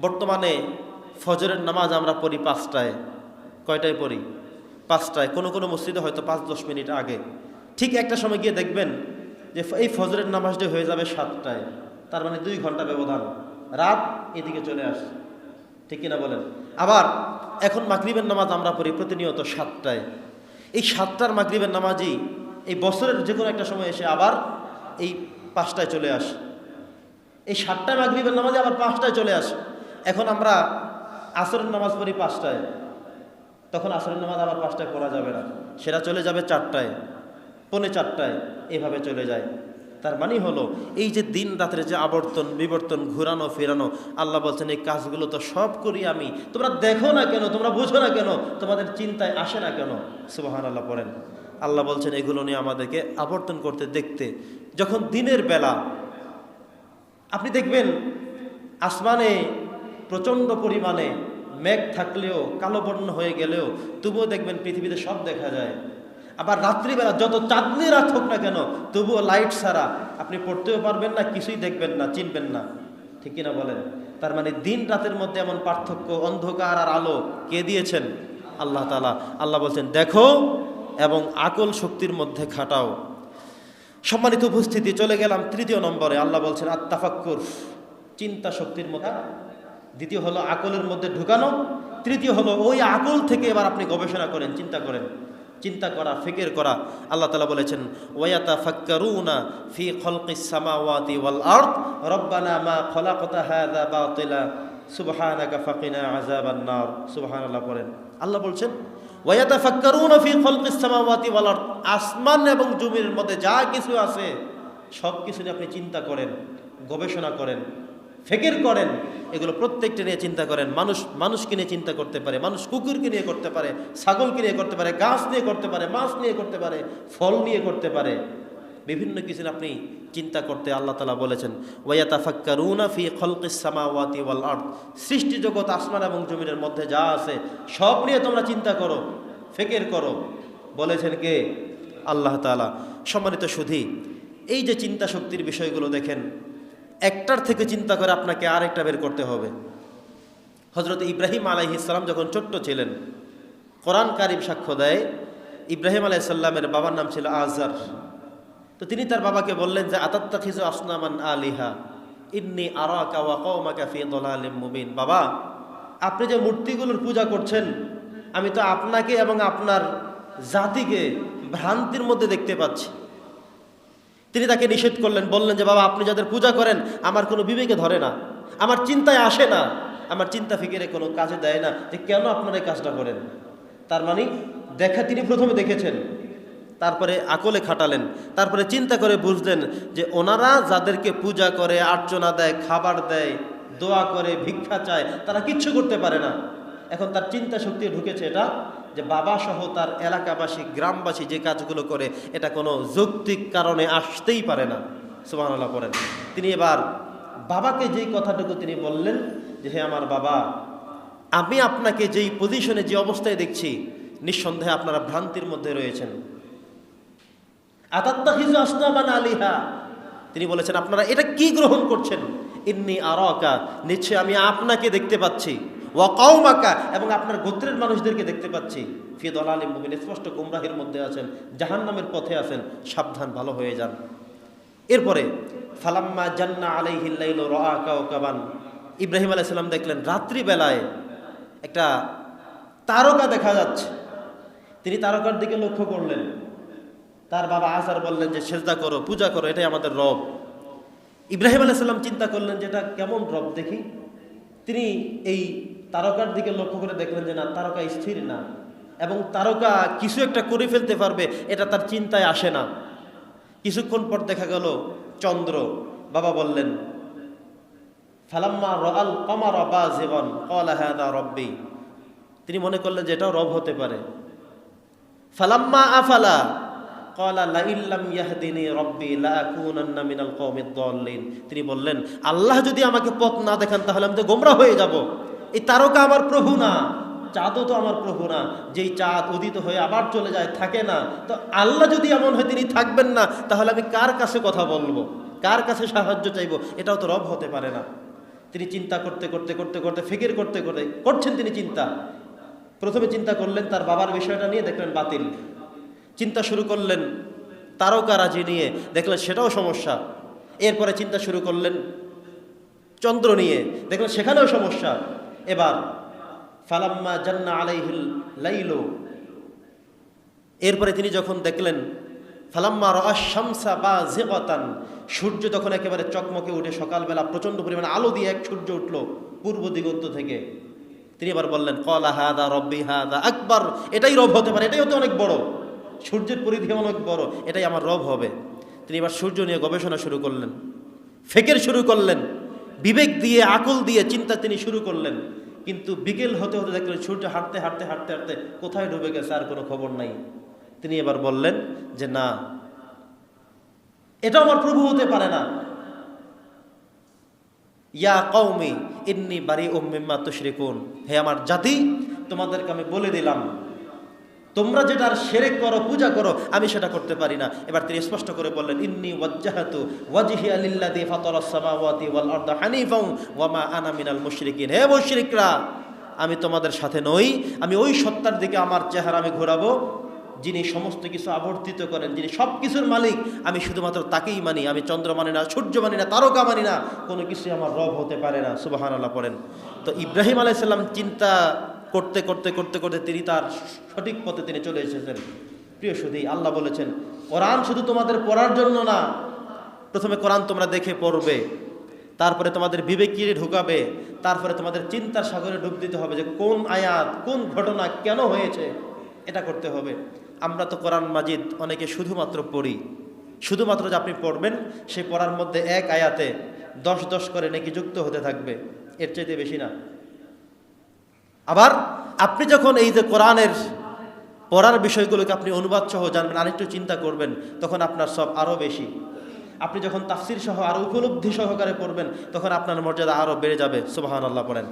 বর্তমানে ফজরের নামাজ আমরা পড়ি পাঁচটায়। কয়টায় পড়ি? পাঁচটায়। কোনো কোনো মসজিদে হয়তো পাঁচ, দশ মিনিট আগে। ঠিক একটা সময় গিয়ে দেখবেন যে এই ফজরের নামাজটি হয়ে যাবে সাতটায়। তার মানে দুই ঘণ্টা ব্যবধান। রাত এদিকে চলে আসে। ঠিক কিনা বলেন? আবার এখন মাগরিবের নামাজ আমরা পড়ি প্রতিনিয়ত সাতটায়। এই সাতটার মাগরিবের নামাজই এই বছরের যে কোনো একটা সময় এসে আবার এই পাঁচটায় চলে আসে। এই সাতটায় মাগরিবের নামাজে আবার পাঁচটায় চলে আসে। এখন আমরা আসরের নামাজ পড়ি পাঁচটায়। তখন আসরের নামাজ আবার পাঁচটায় পড়া যাবে না। সেটা চলে যাবে চারটায়, পৌনে চারটায়, এভাবে চলে যায়। তার মানে হলো, এই যে দিন রাতের যে আবর্তন, বিবর্তন, ঘুরানো, ফেরানো, আল্লাহ বলছেন, এই কাজগুলো তো সব করি আমি। তোমরা দেখো না কেন? তোমরা বুঝো না কেন? তোমাদের চিন্তায় আসে না কেন? সুবাহান আল্লাহ পড়েন। আল্লাহ বলছেন, এগুলো নিয়ে আমাদেরকে আবর্তন করতে, দেখতে। যখন দিনের বেলা, আপনি দেখবেন, আসমানে প্রচণ্ড পরিমাণে মেঘ থাকলেও কালো বর্ণ হয়ে গেলেও, তবুও দেখবেন পৃথিবীতে সব দেখা যায়। আবার রাত্রিবেলা যত চাঁদনি রাত হোক না কেন, তবুও লাইট ছাড়া আপনি পড়তেও পারবেন না, কিছুই দেখবেন না, চিনবেন না। ঠিক কিনা বলেন? তার মানে দিন রাতের মধ্যে এমন পার্থক্য, অন্ধকার আর আলো কে দিয়েছেন? আল্লাহ তালা আল্লাহ বলছেন, দেখো এবং আকল শক্তির মধ্যে খাটাও। সম্মানিত উপস্থিতি, চলে গেলাম তৃতীয় নম্বরে। আল্লাহ বলছেন আত্মাফাক্কুর চিন্তা শক্তির মধ্যে দ্বিতীয় হলো আকলের মধ্যে ঢুকানো। তৃতীয় হলো ওই আকল থেকে এবার আপনি গবেষণা করেন, চিন্তা করেন। চিন্তা করা, ফিকির করা। আল্লাহ তালা বলেছেন ওয়াতা ফাক্কারুনা ফি খলকিস সামাওয়াতি ওয়াল আরদ, রব্বানা মা খলাকতা হাযা বাতিলা, সুবহানাকা ফাকিনা আযাবান নার। সুবহানাল্লাহ পড়েন। আল্লাহ বলছেন ওয়াতা ফাক্কারুনা ফি খলকিস সামাওয়াতি ওয়াল আরদ, আসমান এবং জমির মধ্যে যা কিছু আছে সব কিছু নিয়ে আপনি চিন্তা করেন, গবেষণা করেন। ফেকের করেন, এগুলো প্রত্যেকটা নিয়ে চিন্তা করেন। মানুষ, মানুষকে নিয়ে চিন্তা করতে পারে, মানুষ কুকুরকে নিয়ে করতে পারে, ছাগলকে নিয়ে করতে পারে, গাছ নিয়ে করতে পারে, মাছ নিয়ে করতে পারে, ফল নিয়ে করতে পারে। বিভিন্ন কিছু আপনি চিন্তা করতে আল্লাহ তালা বলেছেন ওয়াইয়াতা ফাক্কারুনা ফি খলকিস সামাওয়াতি ওয়াল আর্থ সৃষ্টি জগৎ, আসমান এবং জমিনের মধ্যে যা আছে, সব নিয়ে তোমরা চিন্তা করো, ফেকের করো। বলেছেন কে? আল্লাহ তাআলা। সম্মানিত সুধী, এই যে চিন্তা শক্তির বিষয়গুলো দেখেন একটার থেকে চিন্তা করে আপনাকে আরেকটা বের করতে হবে। হজরত ইব্রাহিম আলাইহি ইসলাম যখন ছোট্ট ছিলেন, কোরআন কারিম সাক্ষ্য দেয়, ইব্রাহিম আলাইসাল্লামের বাবার নাম ছিল আজার তো তিনি তার বাবাকে বললেন যে আতাত্তা খিজু আসনামান আলিহা, ইন্নি আরাকা ওয়া কওমাকা ফি দালালিম মুবিন। বাবা, আপনি যে মূর্তিগুলোর পূজা করছেন, আমি তো আপনাকে এবং আপনার জাতিকে ভ্রান্তির মধ্যে দেখতে পাচ্ছি। তিনি তাকে নিষেধ করলেন, বললেন যে, বাবা, আপনি যাদের পূজা করেন, আমার কোনো বিবেকে ধরে না। আমার চিন্তায় আসে না। আমার চিন্তা ফিকিরে কোনো কাজে দেয় না যে, কেন আপনারা এই কাজটা করেন? তার মানে দেখা তিনি প্রথমে দেখেছেন, তারপরে আকলে খাটালেন, তারপরে চিন্তা করে বুঝলেন যে, ওনারা যাদেরকে পূজা করে, আর্চনা দেয়, খাবার দেয়, দোয়া করে, ভিক্ষা চায়, তারা কিচ্ছু করতে পারে না। এখন তার চিন্তা শক্তি ঢুকেছে এটা যে বাবা সহ তার এলাকাবাসী, গ্রামবাসী যে কাজগুলো করে, এটা কোনো যৌক্তিক কারণে আসতেই পারে না। সুবহানাল্লাহ করেন তিনি এবার বাবাকে যেই কথাটুকু তিনি বললেন যে, হে আমার বাবা, আমি আপনাকে যেই পজিশনে যে অবস্থায় দেখছি, নিঃসন্দেহে আপনারা ভ্রান্তির মধ্যে রয়েছেন। আসনাবান আলিহা। তিনি বলেছেন, আপনারা এটা কি গ্রহণ করছেন? ইন্নি আরাকা নিশ্চয় আমি আপনাকে দেখতে পাচ্ছি। ওয়া কাউমাকা এবং আপনার গোত্রের মানুষদেরকে দেখতে পাচ্ছি। ফি দলাল মুবিন, স্পষ্ট গুমরাহের মধ্যে আছেন, জাহান্নামের পথে আছেন, সাবধান, ভালো হয়ে যান। এরপরে, ফালাম্মা জান্না আলাইহিল্লাইল রা কাওকাবান ইব্রাহিম আলাইহিস সালাম দেখলেন, রাত্রিবেলায় একটা তারকা দেখা যাচ্ছে। তিনি তারকার দিকে লক্ষ্য করলেন। তার বাবা আসার বললেন যে, সেজদা করো, পূজা করো, এটাই আমাদের রব। ইব্রাহিম আলাইসাল্লাম চিন্তা করলেন যে, এটা কেমন রব দেখি? তিনি এই তারকার দিকে লক্ষ্য করে দেখলেন যে না, তারকা স্থির না। এবং তারকা কিছু একটা করে ফেলতে পারবে, এটা তার চিন্তায় আসে না। কিছুক্ষণ পর দেখা গেল, চন্দ্র, বাবা বললেন, ফালাম্মা রাল কমার বা জীবন কলাহাদা রব্বি। তিনি মনে করলেন যে এটাও রব হতে পারে। ফালাম্মা আফালা? তিনি বললেন, আল্লাহ যদি আমাকে পথ না দেখান, তাহলে আমি তো গোমরা হয়ে যাব। এই তারকা আমার প্রভু না, চাঁদও তো আমার প্রভু না। যেই চাঁদ উদিত হয়ে আবার চলে যায়, থাকে না। তো আল্লাহ যদি এমন হয়, তিনি থাকবেন না, তাহলে আমি কার কাছে কথা বলব? কার কাছে সাহায্য চাইব? এটাও তো রব হতে পারে না। তিনি চিন্তা করতে করতে করতে করতে, ফিকির করতে করতে, করছেন তিনি চিন্তা। প্রথমে চিন্তা করলেন তার বাবার বিষয়টা নিয়ে, দেখলেন বাতিল। চিন্তা শুরু করলেন তারকারাজি নিয়ে, দেখলেন সেটাও সমস্যা। এরপরে চিন্তা শুরু করলেন চন্দ্র নিয়ে, দেখলেন সেখানেও সমস্যা। এবার, ফালাম্মা জান্না আলাইহিল লাইলো। এরপরে তিনি যখন দেখলেন, ফালাম্মা রাশামসা বা জেকতান সূর্য তখন একেবারে চকমকে উঠে সকালবেলা প্রচণ্ড পরিমাণে আলো দিয়ে এক সূর্য উঠল পূর্ব দিগন্ত থেকে। তিনি এবার বললেন কলা হাদা রব্বি হাদা আকবর। এটাই রব হতে পারে, এটাই হতে অনেক বড়। সূর্যের পরিধি অনেক বড়, এটাই আমার রব হবে। তিনি এবার সূর্য নিয়ে গবেষণা শুরু করলেন, ফেকের শুরু করলেন। বিবেক দিয়ে, আকল দিয়ে চিন্তা তিনি শুরু করলেন। কিন্তু বিকেল হতে হতে দেখলেন সূর্য হাঁটতে হাঁটতে হাঁটতে হাঁটতে কোথায় ডুবে গেছে আর কোনো খবর নাই। তিনি এবার বললেন যে, না এটা আমার প্রভু হতে পারে না। ইয়া কৌমি ইন্নি বাড়ি উম্মিম্মা তুশরিকুন। হে আমার জাতি, তোমাদেরকে আমি বলে দিলাম তোমরা যেটার সেরেক করো, পূজা করো, আমি সেটা করতে পারি না। এবার তিনি স্পষ্ট করে বললেন, ইন্নি ওয়াজ্জাহাতু ওয়াজহি আলিল্লাযী ফাতারাস সামাওয়াতি ওয়াল আরদা হানিফাও ওয়া মা আনা মিনাল মুশরিকিন। হে মুশরিকরা, আমি তোমাদের সাথে নই, আমি ওই সত্তার দিকে আমার চেহারা আমি ঘোরাবো, যিনি সমস্ত কিছু আবর্তিত করেন, যিনি সব কিছুর মালিক, আমি শুধুমাত্র তাকেই মানি, আমি চন্দ্র মানি না, সূর্য মানি না, তারকা মানি না, কোনো কিছুই আমার রব হতে পারে না। সুবাহান আল্লাহ পড়েন। তো ইব্রাহিম আলাইসাল্লাম চিন্তা করতে করতে করতে করতে তিনি তার সঠিক পথে তিনি চলে এসেছেন। প্রিয় সুধী, আল্লাহ বলেছেন, কোরআন শুধু তোমাদের পড়ার জন্য না, প্রথমে কোরআন তোমরা দেখে পড়বে, তারপরে তোমাদের বিবেকিয়ে ঢুকাবে, তারপরে তোমাদের চিন্তার সাগরে ডুব দিতে হবে যে কোন আয়াত, কোন ঘটনা কেন হয়েছে, এটা করতে হবে। আমরা তো কোরআন মাজিদ অনেকে শুধুমাত্র পড়ি। শুধুমাত্র যে আপনি পড়বেন সেই পড়ার মধ্যে এক আয়াতে দশ দশ করে নাকি যুক্ত হতে থাকবে। এর চাইতে বেশি না। আবার আপনি যখন এই যে কোরআনের পড়ার বিষয়গুলোকে আপনি অনুবাদ সহ জানবেন, আরেকটু চিন্তা করবেন, তখন আপনার সব আরও বেশি। আপনি যখন তাফসির সহ আরও উপলব্ধি সহকারে পড়বেন, তখন আপনার মর্যাদা আরও বেড়ে যাবে। সুবাহান আল্লাহ পড়েন।